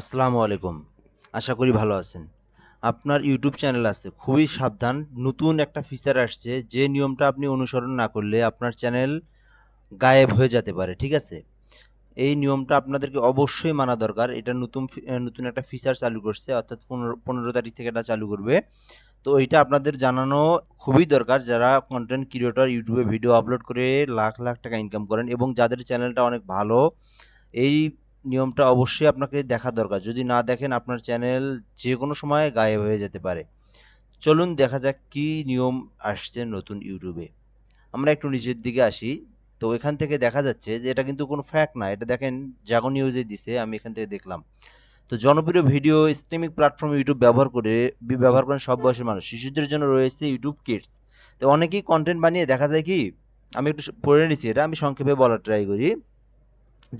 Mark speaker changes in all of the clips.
Speaker 1: আসসালামু আলাইকুম। আশা করি ভালো আছেন। আপনার ইউটিউব চ্যানেল আছে, খুবই সাবধান। নতুন একটা ফিচার আসছে, যে নিয়মটা আপনি অনুসরণ না করলে আপনার চ্যানেল গায়েব হয়ে যেতে পারে, ঠিক আছে? এই নিয়মটা আপনাদেরকে অবশ্যই মানা দরকার। এটা নতুন নতুন একটা ফিচার চালু করছে, অর্থাৎ পনেরো পনেরো তারিখ থেকে এটা চালু করবে। তো এইটা আপনাদের জানানো খুবই দরকার। যারা কন্টেন্ট ক্রিয়েটর ইউটিউবে ভিডিও আপলোড করে লাখ লাখ টাকা ইনকাম করেন এবং যাদের চ্যানেলটা অনেক ভালো, এই নিয়মটা অবশ্যই আপনাকে দেখা দরকার। যদি না দেখেন, আপনার চ্যানেল যে কোনো সময় গায়েব হয়ে যেতে পারে। চলুন দেখা যাক কি নিয়ম আসছে নতুন ইউটিউবে। আমরা একটু নিচের দিকে আসি। তো এখান থেকে দেখা যাচ্ছে যে, এটা কিন্তু কোনো ফ্যাক্ট না। এটা দেখেন জাগো নিউজে দিছে, আমি এখান থেকে দেখলাম। তো জনপ্রিয় ভিডিও স্ট্রিমিং প্ল্যাটফর্ম ইউটিউব ব্যবহার করে, ব্যবহার করেন সব বয়সের মানুষ। শিশুদের জন্য রয়েছে ইউটিউব কিডস তো অনেকেই কন্টেন্ট বানিয়ে দেখা যায় কি, আমি একটু পড়ে নিছি এটা। আমি সংক্ষেপে বলার ট্রাই করি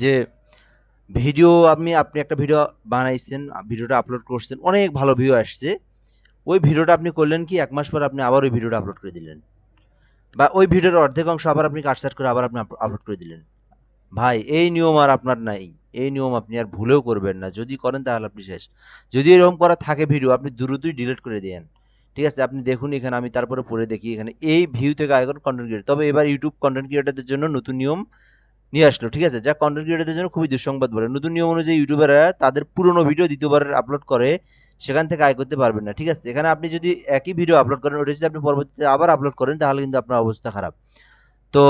Speaker 1: যে ভিডিও আপনি আপনি একটা ভিডিও বানাইছেন, ভিডিওটা আপলোড করছেন, অনেক ভালো ভিউ আসছে। ওই ভিডিওটা আপনি করলেন কি, এক মাস পর আপনি আবার ওই ভিডিওটা আপলোড করে দিলেন। বা ওই ভিডিওর অর্ধেক অংশ আবার আপনি কাটসাট করে আবার আপনি আপলোড করে দিলেন। ভাই, এই নিয়ম আর আপনার নাই। এই নিয়ম আপনি আর ভুলেও করবেন না। যদি করেন তাহলে আপনি শেষ। যদি এরকম করা থাকে ভিডিও আপনি দ্রুতই ডিলিট করে দেন। ঠিক আছে? আপনি দেখুন এখানে, আমি তারপরে পড়ে দেখি এখানে। এই ভিউ থেকে আয় করেন কন্টেন্ট ক্রিয়েটর তবে এবার ইউটিউব কন্টেন্ট ক্রিয়েটরদের জন্য নতুন নিয়ম নিয়ে আসলো ঠিক আছে? যা কন্টেন্ট ক্রিয়েটরদের জন্য খুবই দুঃসংবাদ বলে। নতুন নিয়ম অনুযায়ী ইউটিউবাররা তাদের পুরনো ভিডিও দ্বিতীয়বার আপলোড করে সেখান থেকে আয় করতে পারবেন না ঠিক আছে? এখানে আপনি যদি একই ভিডিও আপলোড করেন ওটা যদি আপনি পরবর্তীতে আবার আপলোড করেন তাহলে কিন্তু আপনার অবস্থা খারাপ। তো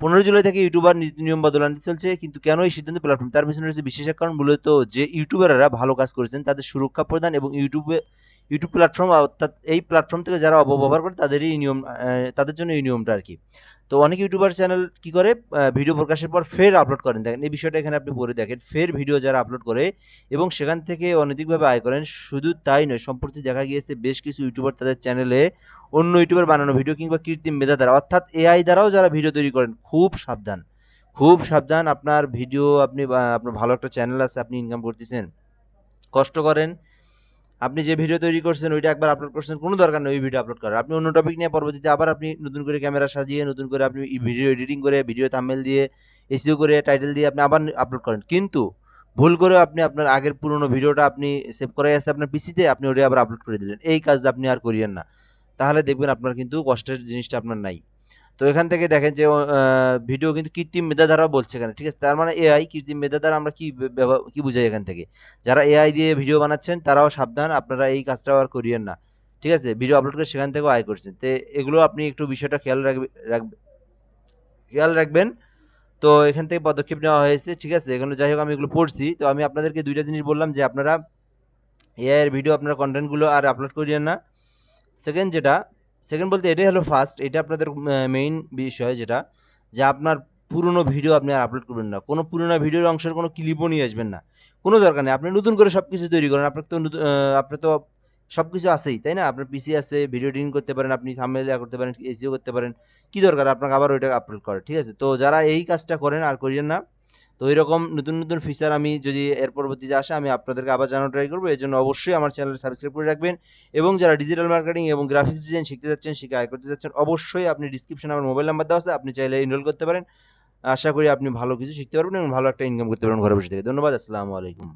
Speaker 1: পনেরো জুলাই থেকে ইউটিউবার নীতি নিয়ম বদল আনতে চলছে কিন্তু কেন এই সিদ্ধান্ত প্ল্যাটফর্ম? তার পিছনে রয়েছে বিশেষ এক কারণ মূলত যে ইউটিউবাররা ভালো কাজ করেছেন তাদের সুরক্ষা প্রদান এবং ইউটিউবে ইউটিউব প্ল্যাটফর্ম অর্থাৎ এই প্ল্যাটফর্ম থেকে যারা অপব্যবহার করে, তাদেরই এই নিয়ম তাদের জন্য এই নিয়মটা আর কি। তো অনেক ইউটিউবার চ্যানেল কি করে? ভিডিও প্রকাশের পর ফের আপলোড করেন। দেখেন, এই বিষয়টা এখানে আপনি পড়ে দেখেন, ফের ভিডিও যারা আপলোড করে এবং সেখান থেকে অনৈতিকভাবে আয় করেন, শুধু তাই নয়, সম্প্রতি দেখা গিয়েছে বেশ কিছু ইউটিউবার তাদের চ্যানেলে অন্য ইউটিউবার বানানো ভিডিও কিংবা কৃত্রিম মেধা দ্বারা, অর্থাৎ এআই দ্বারাও যারা ভিডিও তৈরি করেন, খুব সাবধান। খুব সাবধান, আপনার ভিডিও আপনি আপনার ভালো একটা চ্যানেল আছে, আপনি ইনকাম করতেছেন, কষ্ট করেন আপনি যে ভিডিও তৈরি করছেন, ওইটা একবার আপলোড করছেন, কোনো দরকার নেই ওই ভিডিও আপলোড করার। আপনি অন্য টপিক নিয়ে পরবর্তীতে আবার আপনি নতুন করে ক্যামেরা সাজিয়ে, নতুন করে আপনি ভিডিও এডিটিং করে ভিডিও থামেল দিয়ে এসিও করে টাইটেল দিয়ে আপনি আবার আপলোড করেন। কিন্তু ভুল করে আপনি আপনার আগের পুরনো ভিডিওটা আপনি সেভ করাই আছে আপনার পিসিতে আপনি ওটা আবার আপলোড করে দিলেন। এই কাজ আপনি আর করিয়েন না। তাহলে দেখবেন আপনার কিন্তু কষ্টের জিনিসটা আপনার নাই। তো এখান থেকে দেখেন যে ভিডিও কিন্তু কৃত্রিম মেধা দ্বারা বলছে এখানে, ঠিক আছে? তার মানে এআই কৃত্রিম মেধা দ্বারা আমরা কি কি বুঝাই এখান থেকে? যারা এআই দিয়ে ভিডিও বানাচ্ছেন, তারাও সাবধান, আপনারা এই কাজটাও আর করিয়েন না, ঠিক আছে? ভিডিও আপলোড করে সেখান থেকেও আয় করছেন। তো এগুলো আপনি একটু বিষয়টা খেয়াল রাখবে রাখবে, খেয়াল রাখবেন। তো এখান থেকে পদক্ষেপ নেওয়া হয়েছে, ঠিক আছে? এখানে যাই হোক, আমি এগুলো পড়ছি। তো আমি আপনাদেরকে দুইটা জিনিস বললাম যে, আপনারা এআইয়ের ভিডিও, আপনার কন্টেন্টগুলো আর আপলোড করিয়েন না। সেকেন্ড যেটা সেকেন্ড বলতে এটাই হলো ফার্স্ট এটা আপনাদের মেইন বিষয় যেটা, যে আপনার পুরনো ভিডিও আপনি আর আপলোড করবেন না। কোনো পুরনো ভিডিওর অংশের কোনো ক্লিপও নিয়ে আসবেন না। কোনো দরকার নেই। আপনি নতুন করে সব কিছু তৈরি করেন। আপনার তো আপনার তো সব কিছু আছেই, তাই না? আপনার পিসি আছে ভিডিও এডিটিং করতে পারেন, আপনি থাম্বনেল করতে পারেন এসিও করতে পারেন। কী দরকার? আপনাকে আবার ওইটা আপলোড করে। ঠিক আছে? তো যারা এই কাজটা করেন আর করিয়েন না তো এরকম নতুন নতুন ফিচার আমি যদি এর পরবর্তীতে আসে, আমি আপনাদেরকে আবার জানানো ট্রাই করব। এর জন্য অবশ্যই আমার চ্যানেল সাবস্ক্রাইব করে রাখবেন এবং যারা ডিজিটাল মার্কেটিং এবং গ্রাফিক্স ডিজাইন শিখতে যাচ্ছেন শিখে আয় করতে যাচ্ছেন, অবশ্যই আপনি ডিসক্রিপশনে আমার মোবাইল নাম্বার দেওয়া আছে। আপনি চাইলে এনরোল করতে পারেন। আশা করি আপনি ভালো কিছু শিখতে পারবেন এবং ভালো একটা ইনকাম করতে পারবেন ঘরে বসে থেকে। ধন্যবাদ, আসসালামু আলাইকুম।